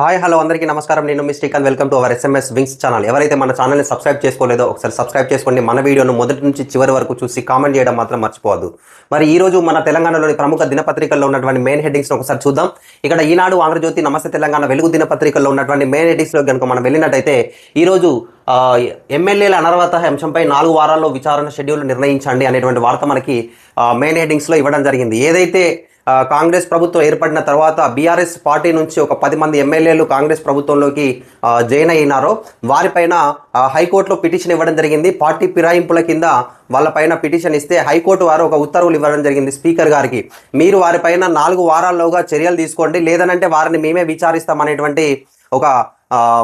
Hi hello అందరికీ నమస్కారం. నేను మీ Srikanth. Welcome to our SMS wings channel ఎవరైతే మన ఛానల్ని సబ్స్క్రైబ్ చేసుకోలేదో ఒకసారి సబ్స్క్రైబ్ చేసుకోండి. మన వీడియోను మొదటి నుంచి చివరి వరకు చూసి కామెంట్ చేయడం మాత్రం మర్చిపోవద్దు. మరి ఈ రోజు మన తెలంగాణలోని ప్రముఖ దినపత్రికల్లో ఉన్నటువంటి మెయిన్ హెడ్డింగ్స్ ఒకసారి చూద్దాం. ఇక్కడ ఈనాడు ఆంధ్రజ్యోతి నమస్తే తెలంగాణ వెలుగు దినపత్రికల్లో ఉన్నటువంటి మెయిన్ హెడ్డింగ్స్లో కనుక మనం వెళ్ళినట్టయితే ఈరోజు ఎమ్మెల్యేల అనర్హత అంశంపై నాలుగు వారాల్లో విచారణ షెడ్యూల్ నిర్ణయించండి అనేటువంటి వార్త మనకి మెయిన్ హెడ్డింగ్స్లో ఇవ్వడం జరిగింది. ఏదైతే కాంగ్రెస్ ప్రభుత్వం ఏర్పడిన తర్వాత బీఆర్ఎస్ పార్టీ నుంచి ఒక పది మంది ఎమ్మెల్యేలు కాంగ్రెస్ ప్రభుత్వంలోకి జాయిన్ అయినారో. వారిపైన హైకోర్టులో పిటిషన్ ఇవ్వడం జరిగింది. పార్టీ ఫిరాయింపుల కింద వాళ్ళపైన పిటిషన్ ఇస్తే హైకోర్టు వారు ఒక ఉత్తర్వులు ఇవ్వడం జరిగింది స్పీకర్ గారికి. మీరు వారిపైన నాలుగు వారాల్లోగా చర్యలు తీసుకోండి. లేదనంటే వారిని మేమే విచారిస్తాం అనేటువంటి ఒక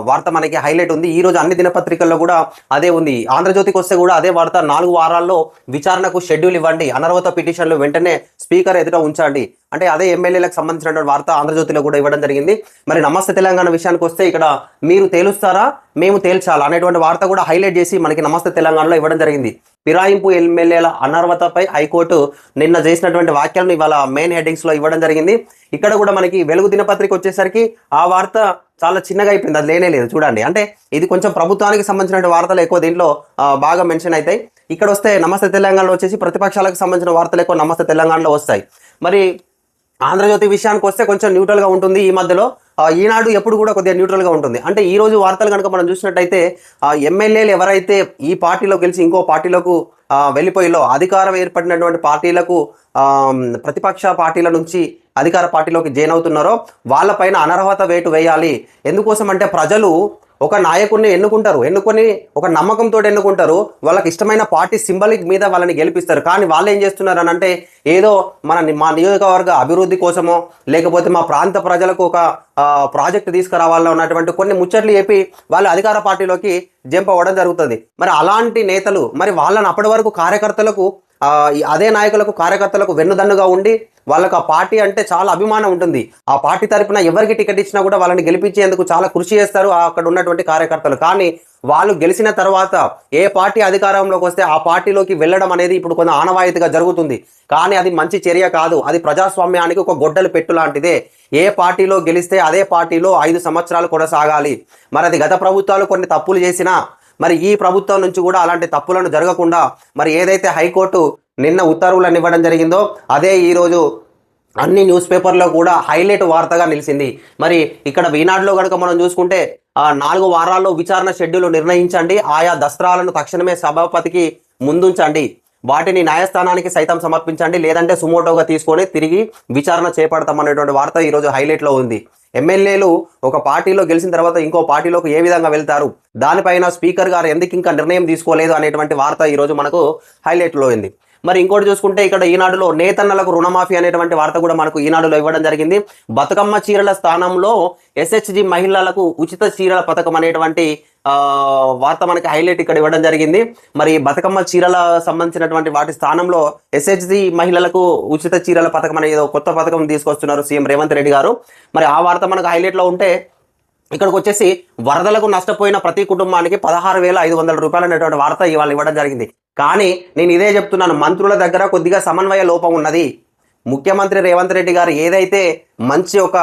వార్త మనకి హైలైట్ ఉంది. ఈ రోజు అన్ని దినపత్రికల్లో కూడా అదే ఉంది. ఆంధ్రజ్యోతికి వస్తే కూడా అదే వార్త నాలుగు వారాల్లో విచారణకు షెడ్యూల్ ఇవ్వండి. అనర్హత పిటిషన్లు వెంటనే స్పీకర్ ఎదుట ఉంచండి. అంటే అదే ఎమ్మెల్యేలకు సంబంధించినటువంటి వార్త ఆంధ్రజ్యోతిలో కూడా ఇవ్వడం జరిగింది. మరి నమస్తే తెలంగాణ విషయానికి వస్తే ఇక్కడ మీరు తేలుస్తారా? మేము తేల్చాలా? అనేటువంటి వార్త కూడా హైలైట్ చేసి మనకి నమస్తే తెలంగాణలో ఇవ్వడం జరిగింది. ఫిరాయింపు ఎమ్మెల్యేల అనర్హతపై హైకోర్టు నిన్న చేసినటువంటి వ్యాఖ్యలను ఇవాళ మెయిన్ హెడ్డింగ్స్లో ఇవ్వడం జరిగింది. ఇక్కడ కూడా మనకి వెలుగు దినపత్రిక వచ్చేసరికి ఆ వార్త చాలా చిన్నగా అయిపోయింది. అది లేనే లేదు. చూడండి. అంటే ఇది కొంచెం ప్రభుత్వానికి సంబంధించిన వార్తలు ఎక్కువ దీంట్లో బాగా మెన్షన్ అవుతాయి. ఇక్కడ వస్తే నమస్తే తెలంగాణలో వచ్చేసి ప్రతిపక్షాలకు సంబంధించిన వార్తలు ఎక్కువ నమస్తే తెలంగాణలో వస్తాయి. మరి ఆంధ్రజ్యోతి విషయానికి వస్తే కొంచెం న్యూట్రల్గా ఉంటుంది ఈ మధ్యలో. ఈనాడు ఎప్పుడు కూడా కొద్దిగా న్యూట్రల్గా ఉంటుంది. అంటే ఈ రోజు వార్తలు కనుక మనం చూసినట్టయితే ఎమ్మెల్యేలు ఎవరైతే ఈ పార్టీలో గెలిచి ఇంకో పార్టీలకు వెళ్ళిపోయిలో అధికారం ఏర్పడినటువంటి పార్టీలకు ప్రతిపక్ష పార్టీల నుంచి అధికార పార్టీలోకి జాయిన్ అవుతున్నారో వాళ్ళపైన అనర్హత వేటు వేయాలి. ఎందుకోసం అంటే ప్రజలు ఒక నాయకుడిని ఎన్నుకుంటారు ఎన్నుకొని ఒక నమ్మకంతో ఎన్నుకుంటారు వాళ్ళకి ఇష్టమైన పార్టీ సింబలిక్ మీద వాళ్ళని గెలిపిస్తారు. కానీ వాళ్ళు ఏం చేస్తున్నారు అని అంటే ఏదో మన ని- మా నియోజకవర్గ అభివృద్ధి కోసమో లేకపోతే మా ప్రాంత ప్రజలకు ఒక ప్రాజెక్ట్ తీసుకురావాలో ఉన్నటువంటి కొన్ని ముచ్చట్లు చెప్పి వాళ్ళు అధికార పార్టీలోకి జంపవడం అవ్వడం జరుగుతుంది. మరి అలాంటి నేతలు మరి వాళ్ళని అప్పటి వరకు కార్యకర్తలకు అదే నాయకులకు కార్యకర్తలకు వెన్నుదన్నుగా ఉండి వాళ్ళకు ఆ పార్టీ అంటే చాలా అభిమానం ఉంటుంది. ఆ పార్టీ తరపున ఎవరికి టికెట్ ఇచ్చినా కూడా వాళ్ళని గెలిపించేందుకు చాలా కృషి చేస్తారు అక్కడ ఉన్నటువంటి కార్యకర్తలు. కానీ వాళ్ళు గెలిచిన తర్వాత ఏ పార్టీ అధికారంలోకి వస్తే ఆ పార్టీలోకి వెళ్ళడం అనేది ఇప్పుడు కొంత ఆనవాయితీగా జరుగుతుంది. కానీ అది మంచి చర్య కాదు. అది ప్రజాస్వామ్యానికి ఒక గొడ్డలు పెట్టు లాంటిదే. ఏ పార్టీలో గెలిస్తే అదే పార్టీలో ఐదు సంవత్సరాలు కొనసాగాలి. మరి అది గత ప్రభుత్వాలు కొన్ని తప్పులు చేసినా మరి ఈ ప్రభుత్వం నుంచి కూడా అలాంటి తప్పులను జరగకుండా మరి ఏదైతే హైకోర్టు నిన్న ఉత్తర్వులను ఇవ్వడం జరిగిందో అదే ఈరోజు అన్ని న్యూస్ పేపర్లో కూడా హైలైట్ వార్తగా నిలిచింది. మరి ఇక్కడ ఈనాడులో కనుక మనం చూసుకుంటే ఆ నాలుగు వారాల్లో విచారణ షెడ్యూల్ నిర్ణయించండి ఆయా దస్త్రాలను తక్షణమే సభాపతికి ముందుంచండి. వాటిని న్యాయస్థానానికి సైతం సమర్పించండి లేదంటే సుమోటోగా తీసుకొని తిరిగి విచారణ చేపడతామనేటువంటి వార్త ఈరోజు హైలైట్లో ఉంది. ఎమ్మెల్యేలు ఒక పార్టీలో గెలిచిన తర్వాత ఇంకో పార్టీలోకి ఏ విధంగా వెళ్తారు? దానిపైన స్పీకర్ గారు ఎందుకు ఇంకా నిర్ణయం తీసుకోలేదు అనేటువంటి వార్త ఈరోజు మనకు హైలైట్లో ఉంది. మరి ఇంకోటి చూసుకుంటే ఇక్కడ ఈనాడులో నేతన్నలకు రుణమాఫీ అనేటువంటి వార్త కూడా మనకు ఈనాడులో ఇవ్వడం జరిగింది. బతుకమ్మ చీరల స్థానంలో ఎస్హెచ్జి మహిళలకు ఉచిత చీరల పథకం అనేటువంటి వార్త మనకి హైలైట్ ఇక్కడ ఇవ్వడం జరిగింది. మరి బతుకమ్మ చీరల సంబంధించినటువంటి వాటి స్థానంలో ఎస్హెచ్జి మహిళలకు ఉచిత చీరల పథకం అనేది ఏదో కొత్త పథకం తీసుకొస్తున్నారు సీఎం రేవంత్ రెడ్డి గారు. మరి ఆ వార్త మనకు హైలైట్లో ఉంటే ఇక్కడికి వచ్చేసి వరదలకు నష్టపోయిన ప్రతి కుటుంబానికి పదహారు వేల ఐదు వందల రూపాయలు అనేటువంటి వార్త ఇవాళ ఇవ్వడం జరిగింది. కానీ నేను ఇదే చెప్తున్నాను మంత్రుల దగ్గర కొద్దిగా సమన్వయ లోపం ఉన్నది. ముఖ్యమంత్రి రేవంత్ రెడ్డి గారు ఏదైతే మంచి ఒక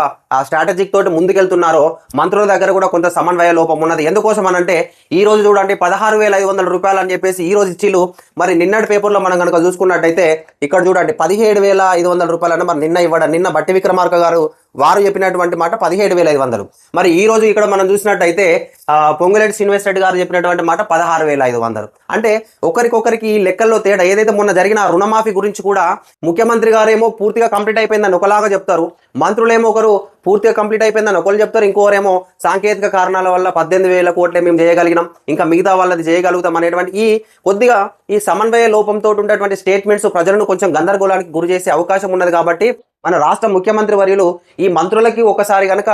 స్ట్రాటజిక్ తోటి ముందుకెళ్తున్నారో మంత్రుల దగ్గర కూడా కొంత సమన్వయ లోపం ఉన్నది. ఎందుకోసం అనంటే ఈ రోజు చూడండి పదహారు వేల ఐదు వందల రూపాయలు అని చెప్పేసి ఈ రోజు ఇచ్చిలు మరి నిన్నటి పేపర్లో మనం కనుక చూసుకున్నట్టయితే ఇక్కడ చూడండి పదిహేడు వేల ఐదు వందల రూపాయలను మరి నిన్న ఇవ్వడం నిన్న బట్టి విక్రమార్క గారు వారు చెప్పినటువంటి మాట పదిహేడు వేల ఐదు వందలు. మరి ఈ రోజు ఇక్కడ మనం చూసినట్టయితే ఆ, పొంగులేటి శ్రీనివాస్ రెడ్డి గారు చెప్పినటువంటి మాట పదహారు వేల ఐదు వందలు. అంటే ఒకరికొకరికి ఈ లెక్కల్లో తేడా ఏదైతే మొన్న జరిగిన రుణమాఫీ గురించి కూడా ముఖ్యమంత్రి గారేమో పూర్తిగా కంప్లీట్ అయిపోయిందని ఒకలాగా చెప్తారు. మంత్రులేమో ఒకరు పూర్తిగా కంప్లీట్ అయిపోయిందని ఒకరు చెప్తారు. ఇంకోరేమో సాంకేతిక కారణాల వల్ల పద్దెనిమిది వేల కోట్లే మేము చేయగలిగినాం. ఇంకా మిగతా వాళ్ళది చేయగలుగుతాం అనేటువంటి ఈ కొద్దిగా ఈ సమన్వయ లోపంతో ఉన్నటువంటి స్టేట్మెంట్స్ ప్రజలను కొంచెం గందరగోళానికి గురి చేసే అవకాశం ఉన్నది కాబట్టి మన రాష్ట్ర ముఖ్యమంత్రి వర్యులు ఈ మంత్రులకి ఒకసారి కనుక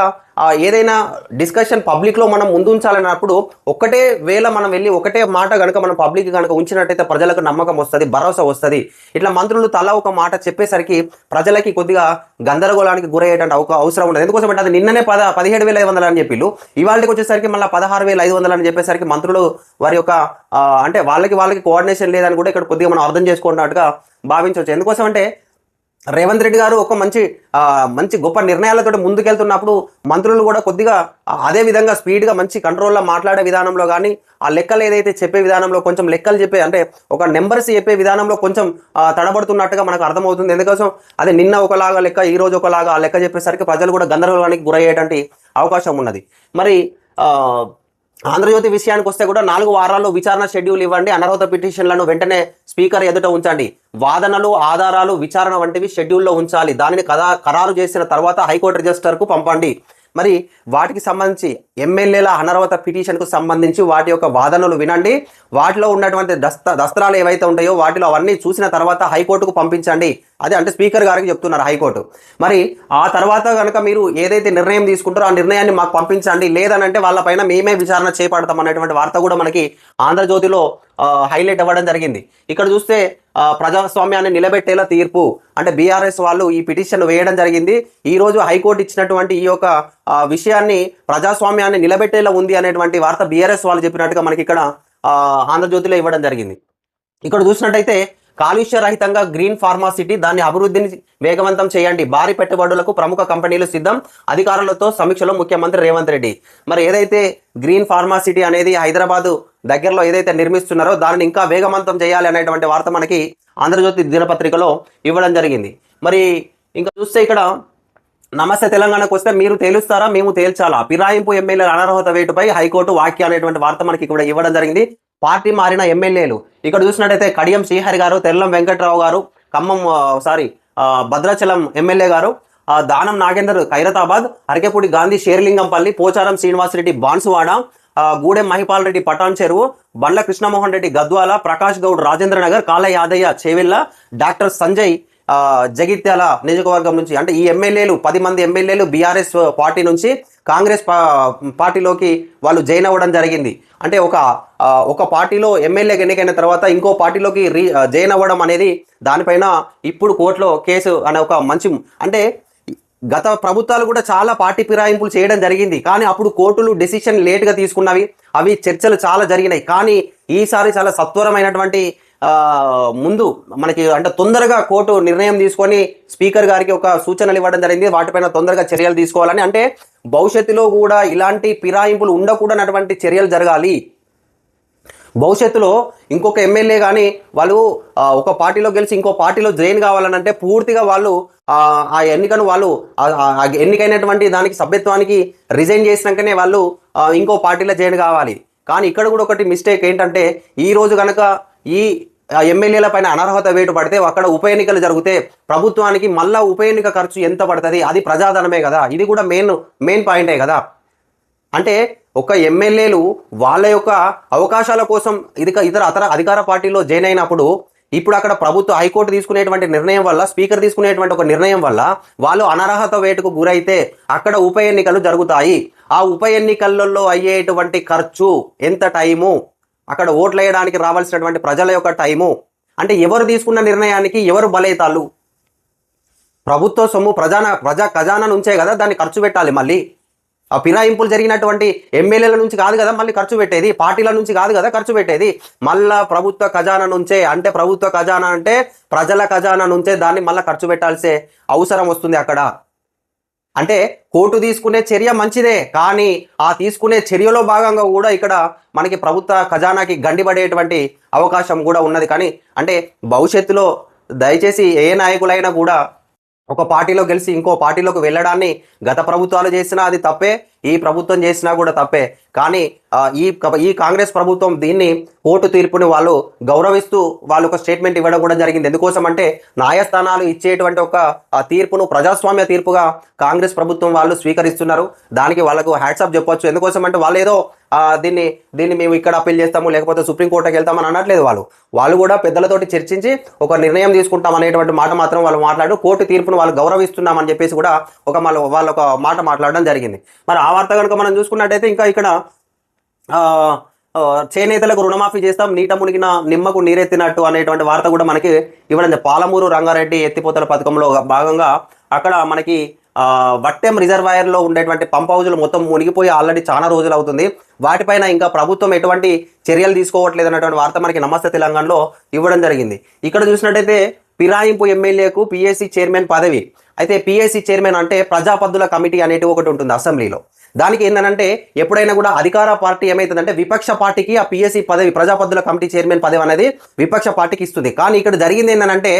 ఏదైనా డిస్కషన్ పబ్లిక్లో మనం ముందుంచాలన్నప్పుడు ఒకటే వేళ మనం వెళ్ళి ఒకటే మాట కనుక మనం పబ్లిక్ కనుక ఉంచినట్టయితే ప్రజలకు నమ్మకం వస్తుంది భరోసా వస్తుంది. ఇట్లా మంత్రులు తలా ఒక మాట చెప్పేసరికి ప్రజలకి కొద్దిగా గందరగోళానికి గురయ్యేటువంటి ఒక అవసరం ఉండదు. ఎందుకోసం అంటే అది నిన్ననే పద పదిహేడు వేల ఐదు వందలు అని చెప్పిళ్ళు. ఇవాళకి వచ్చేసరికి మళ్ళీ పదహారు వేల ఐదు వందలు అని చెప్పేసరికి మంత్రులు వారి యొక్క అంటే వాళ్ళకి వాళ్ళకి కోఆర్డినేషన్ లేదని కూడా ఇక్కడ కొద్దిగా మనం అర్థం చేసుకున్నట్టుగా భావించవచ్చు. ఎందుకోసం అంటే రేవంత్ రెడ్డి గారు ఒక మంచి మంచి గొప్ప నిర్ణయాలతో ముందుకెళ్తున్నప్పుడు మంత్రులు కూడా కొద్దిగా అదే విధంగా స్పీడ్గా మంచి కంట్రోల్లో మాట్లాడే విధానంలో కానీ ఆ లెక్కలు ఏదైతే చెప్పే విధానంలో కొంచెం లెక్కలు చెప్పే అంటే ఒక నెంబర్స్ చెప్పే విధానంలో కొంచెం తడబడుతున్నట్టుగా మనకు అర్థమవుతుంది. ఎందుకోసం? అదే నిన్న ఒకలాగా లెక్క ఈ రోజు ఒకలాగా ఆ లెక్క చెప్పేసరికి ప్రజలు కూడా గందరగోళానికి గురయ్యేటువంటి అవకాశం ఉన్నది. మరి ఆంధ్రజ్యోతి విషయానికి వస్తే కూడా నాలుగు వారాల్లో విచారణ షెడ్యూల్ ఇవ్వండి. అనర్హత పిటిషన్లను వెంటనే స్పీకర్ ఎదుట ఉంచండి. వాదనలు ఆధారాలు విచారణ వంటివి షెడ్యూల్లో ఉంచాలి. దానిని కదా ఖరారు చేసిన తర్వాత హైకోర్టు రిజిస్టర్కు పంపండి. మరి వాటికి సంబంధించి ఎమ్మెల్యేల అనర్హత పిటిషన్కు సంబంధించి వాటి యొక్క వాదనలు వినండి. వాటిలో ఉన్నటువంటి దస్త దస్త్రాలు ఏవైతే ఉంటాయో వాటిలో అవన్నీ చూసిన తర్వాత హైకోర్టుకు పంపించండి. అదే అంటే స్పీకర్ గారికి చెప్తున్నారు హైకోర్టు. మరి ఆ తర్వాత కనుక మీరు ఏదైతే నిర్ణయం తీసుకుంటారో ఆ నిర్ణయాన్ని మాకు పంపించండి. లేదనంటే వాళ్ళపైన మేమే విచారణ చేపడతాం అనేటువంటి వార్త కూడా మనకి ఆంధ్రజ్యోతిలో హైలైట్ అవ్వడం జరిగింది. ఇక్కడ చూస్తే ప్రజాస్వామ్యాన్ని నిలబెట్టేలా తీర్పు అంటే బీఆర్ఎస్ వాళ్ళు ఈ పిటిషన్ వేయడం జరిగింది. ఈరోజు హైకోర్టు ఇచ్చినటువంటి ఈ యొక్క విషయాన్ని ప్రజాస్వామ్యాన్ని నిలబెట్టేలా ఉంది అనేటువంటి వార్త బీఆర్ఎస్ వాళ్ళు చెప్పినట్టుగా మనకి ఇక్కడ ఆంధ్రజ్యోతిలో ఇవ్వడం జరిగింది. ఇక్కడ చూసినట్టయితే కాలుష్య రహితంగా గ్రీన్ ఫార్మాసిటీ దాన్ని అభివృద్ధిని వేగవంతం చేయండి. భారీ పెట్టుబడులకు ప్రముఖ కంపెనీలు సిద్ధం. అధికారులతో సమీక్షలో ముఖ్యమంత్రి రేవంత్ రెడ్డి. మరి ఏదైతే గ్రీన్ ఫార్మాసిటీ అనేది హైదరాబాదు దగ్గరలో ఏదైతే నిర్మిస్తున్నారో దానిని ఇంకా వేగవంతం చేయాలి అనేటువంటి వార్త మనకి ఆంధ్రజ్యోతి దినపత్రికలో ఇవ్వడం జరిగింది. మరి ఇంకా చూస్తే ఇక్కడ నమస్తే తెలంగాణకు వస్తే మీరు తేలుస్తారా? మేము తేల్చాలా? పిరాయింపు ఎమ్మెల్యేల అనర్హత వేటుపై హైకోర్టు వాక్య అనేటువంటి వార్త మనకి ఇక్కడ ఇవ్వడం జరిగింది. పార్టీ మారిన ఎమ్మెల్యేలు. ఇక్కడ చూసినట్టయితే కడియం శ్రీహరి గారు తెల్లం వెంకట్రావు గారు ఖమ్మం సారీ భద్రాచలం ఎమ్మెల్యే గారు ఆ, దానం నాగేందర్ ఖైరతాబాద్ అరకేపూడి గాంధీ షేర్లింగంపల్లి పోచారం శ్రీనివాసరెడ్డి బాన్సువాడ గూడెం మహిపాల్ రెడ్డి పటాన్ చెరువు బండ్ల కృష్ణమోహన్ రెడ్డి గద్వాల ప్రకాష్ గౌడ్ రాజేంద్ర నగర్ కాల యాదయ్య చేవెళ్ళ డాక్టర్ సంజయ్ జగిత్యాల నియోజకవర్గం నుంచి అంటే ఈ ఎమ్మెల్యేలు పది మంది ఎమ్మెల్యేలు బీఆర్ఎస్ పార్టీ నుంచి కాంగ్రెస్ పార్టీలోకి వాళ్ళు జాయిన్ అవ్వడం జరిగింది. అంటే ఒక ఒక పార్టీలో ఎమ్మెల్యేకి ఎన్నికైన తర్వాత ఇంకో పార్టీలోకి రీ జాయిన్ అవ్వడం అనేది దానిపైన ఇప్పుడు కోర్టులో కేసు అనే ఒక మంచి అంటే గత ప్రభుత్వాలు కూడా చాలా పార్టీ ఫిరాయింపులు చేయడం జరిగింది. కానీ అప్పుడు కోర్టులు డెసిషన్ లేట్గా తీసుకున్నవి. అవి చర్చలు చాలా జరిగినాయి. కానీ ఈసారి చాలా సత్వరమైనటువంటి ముందు మనకి అంటే తొందరగా కోర్టు నిర్ణయం తీసుకొని స్పీకర్ గారికి ఒక సూచనలు ఇవ్వడం జరిగింది. వాటిపైన తొందరగా చర్యలు తీసుకోవాలని. అంటే భవిష్యత్తులో కూడా ఇలాంటి ఫిరాయింపులు ఉండకూడనటువంటి చర్యలు జరగాలి. భవిష్యత్తులో ఇంకొక ఎమ్మెల్యే కానీ వాళ్ళు ఒక పార్టీలో గెలిచి ఇంకో పార్టీలో జాయిన్ కావాలని అంటే పూర్తిగా వాళ్ళు ఆ ఎన్నికను వాళ్ళు ఆ- ఎన్నికైనటువంటి దానికి సభ్యత్వానికి రిజైన్ చేసినాకనే వాళ్ళు ఇంకో పార్టీలో జాయిన్ కావాలి. కానీ ఇక్కడ కూడా ఒకటి మిస్టేక్ ఏంటంటే ఈ రోజు కనుక ఈ ఎమ్మెల్యేల పైన అనర్హత వేటు పడితే అక్కడ ఉప ఎన్నికలు జరిగితే ప్రభుత్వానికి మళ్ళా ఉప ఎన్నిక ఖర్చు ఎంత పడుతుంది? అది ప్రజాధనమే కదా. ఇది కూడా మెయిన్ మెయిన్ పాయింటే కదా. అంటే ఒక ఎమ్మెల్యేలు వాళ్ళ యొక్క అవకాశాల కోసం ఇది ఇతర అతర అధికార పార్టీలో జాయిన్ అయినప్పుడు ఇప్పుడు అక్కడ ప్రభుత్వ హైకోర్టు తీసుకునేటువంటి నిర్ణయం వల్ల స్పీకర్ తీసుకునేటువంటి ఒక నిర్ణయం వల్ల వాళ్ళు అనర్హత వేటుకు గురైతే అక్కడ ఉప ఎన్నికలు జరుగుతాయి. ఆ ఉప ఎన్నికలలో అయ్యేటువంటి ఖర్చు ఎంత టైము? అక్కడ ఓట్లు వేయడానికి రావాల్సినటువంటి ప్రజల యొక్క టైము? అంటే ఎవరు తీసుకున్న నిర్ణయానికి ఎవరు బలైతాళ్ళు ప్రభుత్వ సొమ్ము ప్రజాన ప్రజా ఖజానా నుంచే కదా దాన్ని ఖర్చు పెట్టాలి మళ్ళీ. ఆ పినాయింపులు జరిగినటువంటి ఎమ్మెల్యేల నుంచి కాదు కదా మళ్ళీ ఖర్చు పెట్టేది? పార్టీల నుంచి కాదు కదా ఖర్చు పెట్టేది? మళ్ళా ప్రభుత్వ ఖజానా నుంచే అంటే ప్రభుత్వ ఖజానా అంటే ప్రజల ఖజానా నుంచే దాన్ని మళ్ళీ ఖర్చు పెట్టాల్సే అవసరం వస్తుంది అక్కడ. అంటే కోర్టు తీసుకునే చర్య మంచిదే కానీ ఆ తీసుకునే చర్యలో భాగంగా కూడా ఇక్కడ మనకి ప్రభుత్వ ఖజానాకి గండిపడేటువంటి అవకాశం కూడా ఉన్నది. కానీ అంటే భవిష్యత్తులో దయచేసి ఏ నాయకులైనా కూడా ఒక పార్టీలో గెలిచి ఇంకో పార్టీలోకి వెళ్ళడాన్ని గత ప్రభుత్వాలు చేసినా అది తప్పే. ఈ ప్రభుత్వం చేసినా కూడా తప్పే. కానీ ఈ ఈ కాంగ్రెస్ ప్రభుత్వం దీన్ని కోర్టు తీర్పుని వాళ్ళు గౌరవిస్తూ వాళ్ళు ఒక స్టేట్మెంట్ ఇవ్వడం కూడా జరిగింది. ఎందుకోసం అంటే న్యాయస్థానాలు ఇచ్చేటువంటి ఒక తీర్పును ప్రజాస్వామ్య తీర్పుగా కాంగ్రెస్ ప్రభుత్వం వాళ్ళు స్వీకరిస్తున్నారు. దానికి వాళ్ళకు హ్యాట్సాప్ చెప్పొచ్చు. ఎందుకోసం అంటే వాళ్ళు ఏదో దీన్ని దీన్ని మేము ఇక్కడ అప్పీల్ చేస్తాము లేకపోతే సుప్రీంకోర్టుకి వెళ్తామని అనట్లేదు వాళ్ళు. వాళ్ళు కూడా పెద్దలతోటి చర్చించి ఒక నిర్ణయం తీసుకుంటాం అనేటువంటి మాట మాత్రం వాళ్ళు మాట్లాడు కోర్టు తీర్పును వాళ్ళు గౌరవిస్తున్నామని చెప్పేసి కూడా ఒక వాళ్ళ వాళ్ళ ఒక మాట మాట్లాడడం జరిగింది. మరి ఆ వార్త కనుక మనం చూసుకున్నట్టయితే ఇంకా ఇక్కడ చేనేతలకు రుణమాఫీ చేస్తాం నీట మునిగిన నిమ్మకు నీరెత్తినట్టు అనేటువంటి వార్త కూడా మనకి ఇవ్వడం పాలమూరు రంగారెడ్డి ఎత్తిపోతల పథకంలో భాగంగా అక్కడ మనకి వట్టెం రిజర్వాయర్లో ఉండేటువంటి పంప్ హౌజులు మొత్తం మునిగిపోయి ఆల్రెడీ చాలా రోజులు అవుతుంది. వాటిపైన ఇంకా ప్రభుత్వం ఎటువంటి చర్యలు తీసుకోవట్లేదు అనేటువంటి వార్త మనకి నమస్తే తెలంగాణలో ఇవ్వడం జరిగింది. ఇక్కడ చూసినట్టయితే పిరాయింపు ఎమ్మెల్యేకు పిఎస్సి చైర్మన్ పదవి. అయితే పిఎస్సి చైర్మన్ అంటే ప్రజాపద్దుల కమిటీ అనేది ఒకటి ఉంటుంది అసెంబ్లీలో. దానికి ఏంటంటే ఎప్పుడైనా కూడా అధికార పార్టీ ఏమవుతుందంటే విపక్ష పార్టీకి ఆ పిఎస్సి పదవి ప్రజాపద్దుల కమిటీ చైర్మన్ పదవి అనేది విపక్ష పార్టీకి ఇస్తుంది. కానీ ఇక్కడ జరిగింది ఏంటంటే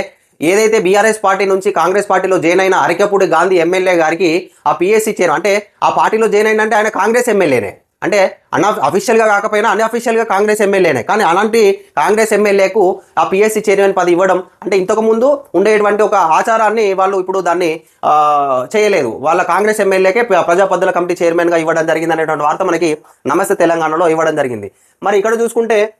ఏదైతే బీఆర్ఎస్ పార్టీ నుంచి కాంగ్రెస్ పార్టీలో జాయిన్ అయిన అరికపూడి గాంధీ ఎమ్మెల్యే గారికి ఆ పిఎస్సి చైర్ అంటే ఆ పార్టీలో జాయిన్ అయిందంటే ఆయన కాంగ్రెస్ ఎమ్మెల్యేనే. అంటే అన్ అఫీషియల్గా కాకపోయినా అన్అఫీషియల్గా కాంగ్రెస్ ఎమ్మెల్యేనే. కానీ అలాంటి కాంగ్రెస్ ఎమ్మెల్యేకు ఆ పిఎస్సి చైర్మన్ పది ఇవ్వడం అంటే ఇంతకు ముందు ఉండేటువంటి ఒక ఆచారాన్ని వాళ్ళు ఇప్పుడు దాన్ని చేయలేదు. వాళ్ళ కాంగ్రెస్ ఎమ్మెల్యేకే ప్ర- ప్రజాపద్దుల కమిటీ చైర్మన్గా ఇవ్వడం జరిగింది అనేటువంటి వార్త మనకి నమస్తే తెలంగాణలో ఇవ్వడం జరిగింది. మరి ఇక్కడ చూసుకుంటే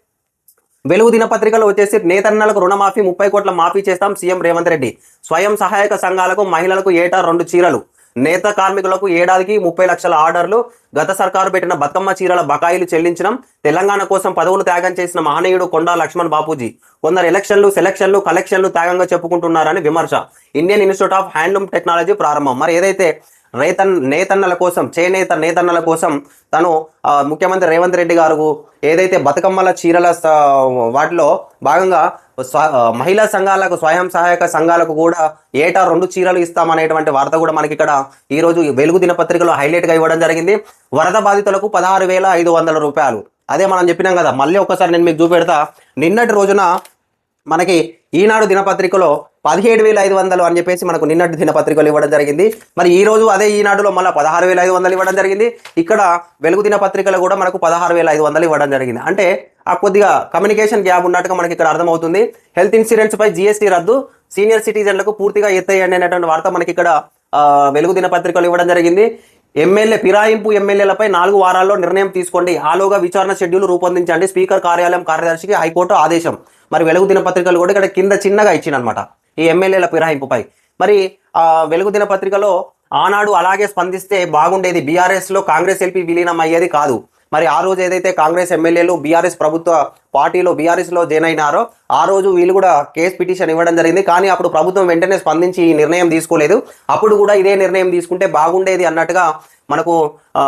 వెలుగు దినపత్రికలో వచ్చేసి నేతన్నలకు రుణమాఫీ ముప్పై కోట్ల మాఫీ చేస్తాం సీఎం రేవంత్ రెడ్డి. స్వయం సహాయక సంఘాలకు మహిళలకు ఏటా రెండు చీరలు. నేత కార్మికులకు ఏడాదికి ముప్పై లక్షల ఆర్డర్లు గత సర్కారు పెట్టిన బతుకమ్మ చీరల బకాయిలు చెల్లించడం తెలంగాణ కోసం పదవులు త్యాగం చేసిన మహనీయుడు కొండా లక్ష్మణ్ బాపూజీ కొందరు ఎలక్షన్లు సెలక్షన్లు కలెక్షన్లు త్యాగంగా చెప్పుకుంటున్నారని విమర్శ. Indian Institute of Handloom Technology ప్రారంభం. మరి ఏదైతే రైతన్ నేతన్నల కోసం చేనేత నేతన్నల కోసం తను ముఖ్యమంత్రి రేవంత్ రెడ్డి గారు ఏదైతే బతుకమ్మల చీరల వాటిలో భాగంగా స్వ- మహిళా సంఘాలకు స్వయం సహాయక సంఘాలకు కూడా ఏటా రెండు చీరలు ఇస్తామనేటువంటి వార్త కూడా మనకి ఇక్కడ ఈరోజు వెలుగు దినపత్రికలో హైలైట్గా ఇవ్వడం జరిగింది. వరద బాధితులకు పదహారు వేల ఐదు వందల రూపాయలు. అదే మనం చెప్పినాం కదా మళ్ళీ ఒకసారి నేను మీకు చూపెడతా. నిన్నటి రోజున మనకి ఈనాడు దినపత్రికలో పదిహేడు వేల ఐదు వందలు అని చెప్పేసి మనకు నిన్నటి దినపత్రికలు ఇవ్వడం జరిగింది. మరి ఈ రోజు అదే ఈనాడులో మళ్ళీ పదహారు వేల ఐదు వందలు ఇవ్వడం జరిగింది. ఇక్కడ వెలుగు దినపత్రికలు కూడా మనకు పదహారు వేల ఐదు వందలు ఇవ్వడం జరిగింది. అంటే ఆ కొద్దిగా కమ్యూనికేషన్ గ్యాప్ ఉన్నట్టుగా మనకి ఇక్కడ అర్థమవుతుంది. హెల్త్ ఇన్సూరెన్స్ పై జిఎస్టీ రద్దు సీనియర్ సిటిజన్లకు పూర్తిగా ఎత్తేయండి అనేటువంటి వార్త మనకి ఇక్కడ వెలుగు దినపత్రికలు ఇవ్వడం జరిగింది. ఎమ్మెల్యే ఫిరాయింపు ఎమ్మెల్యేలపై నాలుగు వారాల్లో నిర్ణయం తీసుకోండి. ఆలోగా విచారణ షెడ్యూల్ రూపొందించండి. స్పీకర్ కార్యాలయం కార్యదర్శికి హైకోర్టు ఆదేశం. మరి వెలుగు దినపత్రికలు కూడా ఇక్కడ కింద చిన్నగా ఇచ్చిందనమాట ఈ ఎమ్మెల్యేల ఫిరాయింపుపై. మరి ఆ వెలుగు దినపత్రికలో ఆనాడు అలాగే స్పందిస్తే బాగుండేది బీఆర్ఎస్లో కాంగ్రెస్ ఎల్పీ విలీనం అయ్యేది కాదు. మరి ఆ రోజు ఏదైతే కాంగ్రెస్ ఎమ్మెల్యేలు బీఆర్ఎస్ ప్రభుత్వ పార్టీలో బీఆర్ఎస్లో జాయిన్ అయినారో ఆ రోజు వీళ్ళు కూడా కేసు పిటిషన్ ఇవ్వడం జరిగింది. కానీ అప్పుడు ప్రభుత్వం వెంటనే స్పందించి ఈ నిర్ణయం తీసుకోలేదు. అప్పుడు కూడా ఇదే నిర్ణయం తీసుకుంటే బాగుండేది అన్నట్టుగా మనకు ఆ,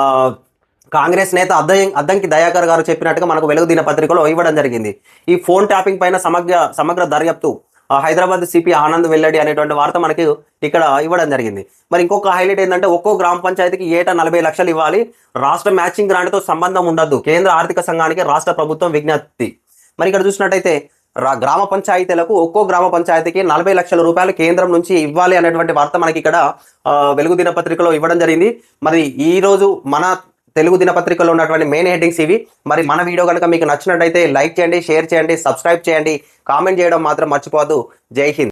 కాంగ్రెస్ నేత అద్దం అద్దంకి దయాకర్ గారు చెప్పినట్టుగా మనకు వెలుగు దినపత్రికలో ఇవ్వడం జరిగింది. ఈ ఫోన్ ట్యాపింగ్ పైన సమగ్ర సమగ్ర దర్యాప్తు హైదరాబాద్ సిపి ఆనంద్ వెల్లడి అనేటువంటి వార్త మనకి ఇక్కడ ఇవ్వడం జరిగింది. మరి ఇంకొక హైలైట్ ఏంటంటే ఒక్కో గ్రామ పంచాయతీకి ఏటా నలభై లక్షలు ఇవ్వాలి. రాష్ట్ర మ్యాచింగ్ గ్రాంట్తో సంబంధం ఉండద్దు. కేంద్ర ఆర్థిక సంఘానికి రాష్ట్ర ప్రభుత్వం విజ్ఞప్తి. మరి ఇక్కడ చూసినట్టయితే రా- గ్రామ పంచాయతీలకు ఒక్కో గ్రామ పంచాయతీకి నలభై లక్షల రూపాయలు కేంద్రం నుంచి ఇవ్వాలి అనేటువంటి వార్త మనకి ఇక్కడ ఆ, వెలుగు దినపత్రికలో ఇవ్వడం జరిగింది. మరి ఈరోజు మన తెలుగు దినపత్రికలో ఉన్నటువంటి మెయిన్ హెడ్డింగ్స్ ఇవి. మరి మన వీడియో కనుక మీకు నచ్చినట్టయితే లైక్ చేయండి షేర్ చేయండి సబ్స్క్రైబ్ చేయండి. కామెంట్ చేయడం మాత్రం మర్చిపోవద్దు. జై హింద్.